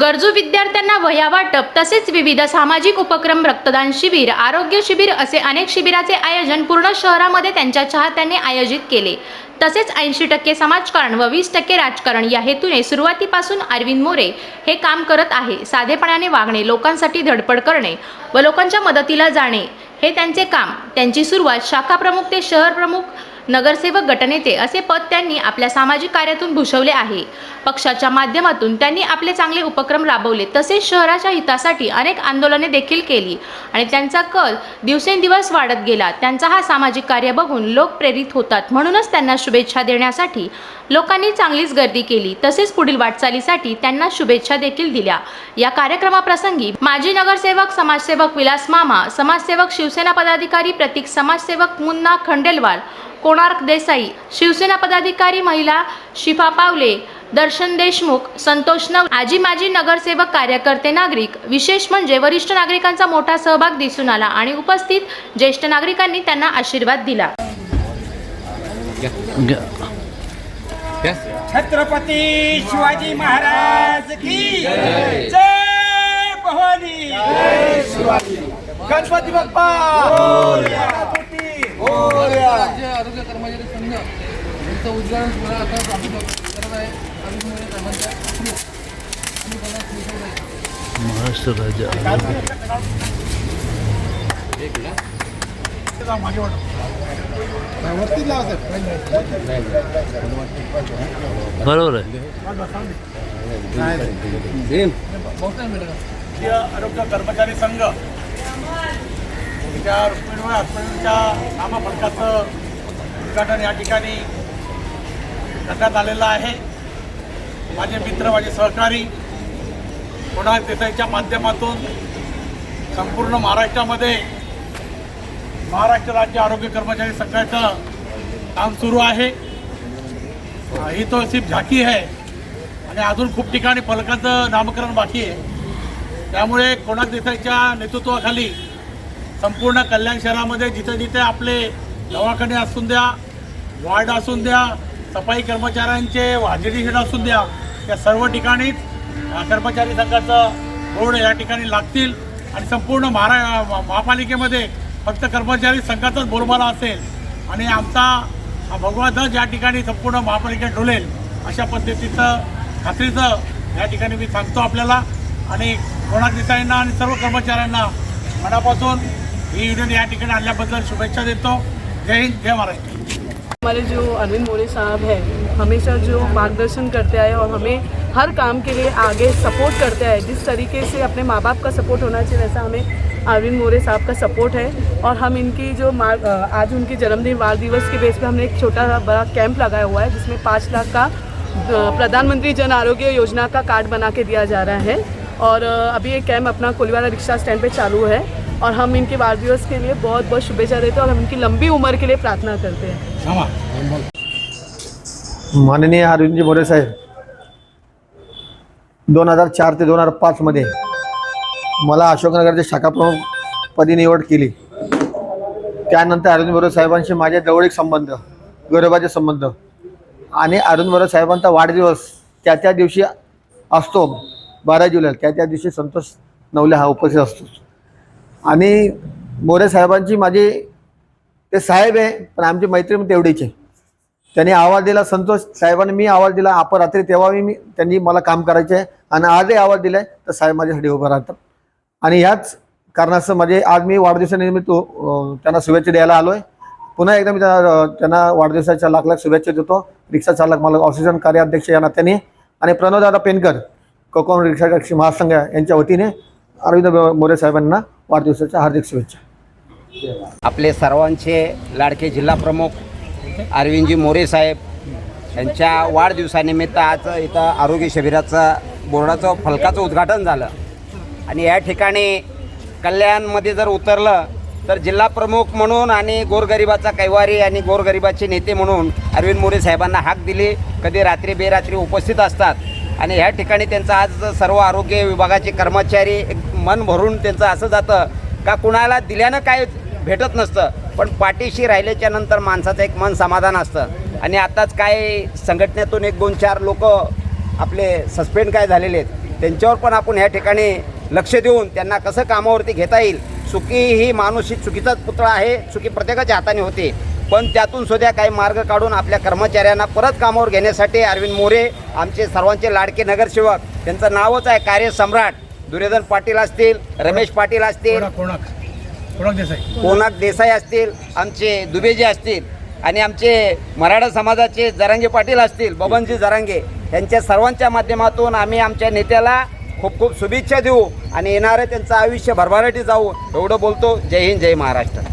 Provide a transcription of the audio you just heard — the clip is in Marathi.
गरजू विद्यार्थ्यांना वह्या वाटप तसेच विविध सामाजिक उपक्रम रक्तदान शिबिर आरोग्य शिबिर असे अनेक शिबिराचे आयोजन पूर्ण शहरामध्ये त्यांच्या चाहत्यांनी आयोजित केले. तसेच ऐंशी टक्के समाजकारण व वीस टक्के राजकारण या हेतूने सुरुवातीपासून अरविंद मोरे हे काम करत आहे. साधेपणाने वागणे लोकांसाठी धडपड करणे व लोकांच्या मदतीला जाणे हे त्यांचे काम. त्यांची सुरुवात शाखा प्रमुख ते शहर प्रमुख नगरसेवक गटनेते असे पद त्यांनी आपल्या सामाजिक कार्यातून भूषवले आहे. पक्षाच्या माध्यमातून त्यांनी आपले चांगले उपक्रम राबवले तसेच शहराच्या हितासाठी अनेक आंदोलने देखील केली आणि त्यांचा कल दिवसेंदिवस वाढत गेला. त्यांचा हा सामाजिक कार्य बघून लोक प्रेरित होतात. म्हणूनच त्यांना शुभेच्छा देण्यासाठी लोकांनी चांगलीच गर्दी केली तसेच पुढील वाटचालीसाठी त्यांना शुभेच्छा देखील दिल्या. या कार्यक्रमाप्रसंगी माजी नगरसेवक समाजसेवक विलास मामा समाजसेवक शिवसेना पदाधिकारी प्रतीक समाजसेवक मुन्ना खंडेलवाल कोणार्क देसाई शिवसेना पदाधिकारी महिला शिफा पावले दर्शन देशमुख संतोष नव आजी माजी नगरसेवक कार्यकर्ते नागरिक. विशेष म्हणजे वरिष्ठ नागरिकांचा मोठा सहभाग दिसून आला आणि उपस्थित ज्येष्ठ नागरिकांनी त्यांना आशीर्वाद दिला. छत्रपती शिवाजी महाराज की जय भवानी. गणपती बाप्पा. राज्य आरोग्य कर्मचारी संघ यांचं उद्घाटन सोहळा आता आम्ही करत आहे अरविंद मोरे साहेबांच्या थ्रू आम्ही त्यांना स्वीकारलं आहे. महाराष्ट्र राज्य बरोबर आहे बहुतेक मिळेल का? भारतीय आरोग्य कर्मचारी संघ त्या रुक्मिणीवर हॉस्पिटलच्या नामफलकाचं उद्घाटन या ठिकाणी करण्यात आलेलं आहे. माझे मित्र माझे सहकारी कोणार्क देसाईच्या माध्यमातून संपूर्ण महाराष्ट्रामध्ये महाराष्ट्र राज्य आरोग्य कर्मचारी संघाचं काम सुरू आहे. ही तो सिर्फ झाकी आहे आणि अजून खूप ठिकाणी फलकाचं नामकरण बाकी आहे. त्यामुळे कोणाक देसाईच्या नेतृत्वाखाली संपूर्ण कल्याण शहरामध्ये जिथे जिथे आपले दवाखाने असून द्या वार्ड असून द्या सफाई कर्मचाऱ्यांचे वाजेडी शेड असून द्या या सर्व ठिकाणीच कर्मचारी संघाचं बोर्ड या ठिकाणी लागतील. आणि संपूर्ण महारा महापालिकेमध्ये फक्त कर्मचारी संघाचाच बोलबाला असेल. आणि आमचा भगवा ध्वज या ठिकाणी संपूर्ण महापालिकेत डोलेल. अशा पद्धतीचं खात्रीचं या ठिकाणी मी सांगतो आपल्याला. आणि कोणा दिसाईंना आणि सर्व कर्मचाऱ्यांना मनापासून ही युनियन या ठिकाणी शुभेच्छा देतो जय हिंद जय महाराष्ट्र। हमारे जो अरविंद मोरे साहब हैं हमेशा जो मार्गदर्शन करते आए और हमें हर काम के लिए आगे सपोर्ट करते आए जिस तरीके से अपने माँ बाप का सपोर्ट होना चाहिए वैसा हमें अरविंद मोरे साहब का सपोर्ट है। और हम इनकी जो मार अ, आज उनके जन्मदिन बाल दिवस के बेस पे हमने एक छोटा बड़ा कैंप लगाया हुआ है जिसमें पाँच लाख का प्रधानमंत्री जन आरोग्य योजना का कार्ड बना के दिया जा रहा है। और अभी ये कैंप अपना कोलीवाला रिक्शा स्टैंड पे चालू है। और हम इनके बाल दिवस के लिए बहुत बहुत शुभेच्छा देते हैं और हम इनकी लंबी उम्र के लिए प्रार्थना करते हैं। माननीय अरविंदजी मोरे साहेब दोन हजार चार ते दोन हजार पाचमध्ये मला अशोकनगरचे शाखा प्रमुख पदी निवड केली. त्यानंतर अरविंद मोरे साहेबांशी माझे जवळीक संबंध गौरवाचे संबंध आणि अरविंद मोरे साहेबांचा वाढदिवस त्या त्या दिवशी असतो बारा जुलै त्या त्या दिवशी संतोष नवले हा उपस्थित असतो. आणि मोरे साहेबांची माझी ते साहेब आहे पण आमची मैत्री पण तेवढीच आहे. त्यांनी आवाज दिला संतोष साहेबांनी मी आवाज दिला अपरात्री तेव्हा मी त्यांनी मला काम करायचे आहे. आणि आजही आवाज दिलाय तर साहेब माझ्यासाठी उभं राहतात. आणि ह्याच कारणास्तव माझे आज मी वाढदिवसानिमित्त त्यांना शुभेच्छा द्यायला आलो आहे पुन्हा एकदा मी त्यांना त्यांना वाढदिवसाच्या लाख लाख शुभेच्छा देतो. रिक्षा चालक मला ऑक्सिजन कार्याध्यक्ष या नात्याने आणि प्रणवदादा पेनकर कोकण रिक्षा टॅक्सी महासंघ यांच्या वतीने अरविंद मोरे साहेबांना वाढदिवसाच्या हार्दिक शुभेच्छा. आपले सर्वांचे लाडके जिल्हाप्रमुख अरविंदजी मोरे साहेब यांच्या वाढदिवसानिमित्त आज इथं आरोग्य शिबिराचं बोर्डाचं फलकाचं उद्घाटन झालं. आणि या ठिकाणी कल्याणमध्ये जर उतरलं तर जिल्हाप्रमुख म्हणून आणि गोरगरिबाचा कैवारी आणि गोरगरिबाचे नेते म्हणून अरविंद मोरे साहेबांना हाक दिली. कधी रात्री बेरात्री उपस्थित असतात. आणि ह्या ठिकाणी त्यांचा आज सर्व आरोग्य विभागाचे कर्मचारी एक मन भरून त्यांचं असं जातं का कुणाला दिल्यानं काय भेटत नसतं. पण पाठीशी राहिल्याच्या नंतर माणसाचं एक मन समाधान असतं. आणि आत्ताच काय संघटनेतून एक दोन चार लोक आपले सस्पेंड काय झालेले आहेत त्यांच्यावर पण आपण ह्या ठिकाणी लक्ष देऊन त्यांना कसं कामावरती घेता येईल. चुकी ही माणूस ही चुकीचाच पुतळा आहे चुकी प्रत्येकाच्या हाताने होते. पण त्यातून सुद्धा काही मार्ग काढून आपल्या कर्मचाऱ्यांना परत कामावर घेण्यासाठी अरविंद मोरे आमचे सर्वांचे लाडके नगरसेवक त्यांचं नावच आहे कार्यसम्राट दुर्योधन पाटील असतील रमेश पाटील असतील कोणाक? देसाई? कोणाक देसाई असतील आमचे दुबेजी असतील आणि आमचे मराठा समाजाचे जरांगे पाटील असतील बबनजी जरांगे यांच्या सर्वांच्या माध्यमातून आम्ही आमच्या नेत्याला खूप खूप शुभेच्छा देऊ आणि येणारं त्यांचं आयुष्य भरभराटी जाऊ एवढं बोलतो. जय हिंद जय महाराष्ट्र.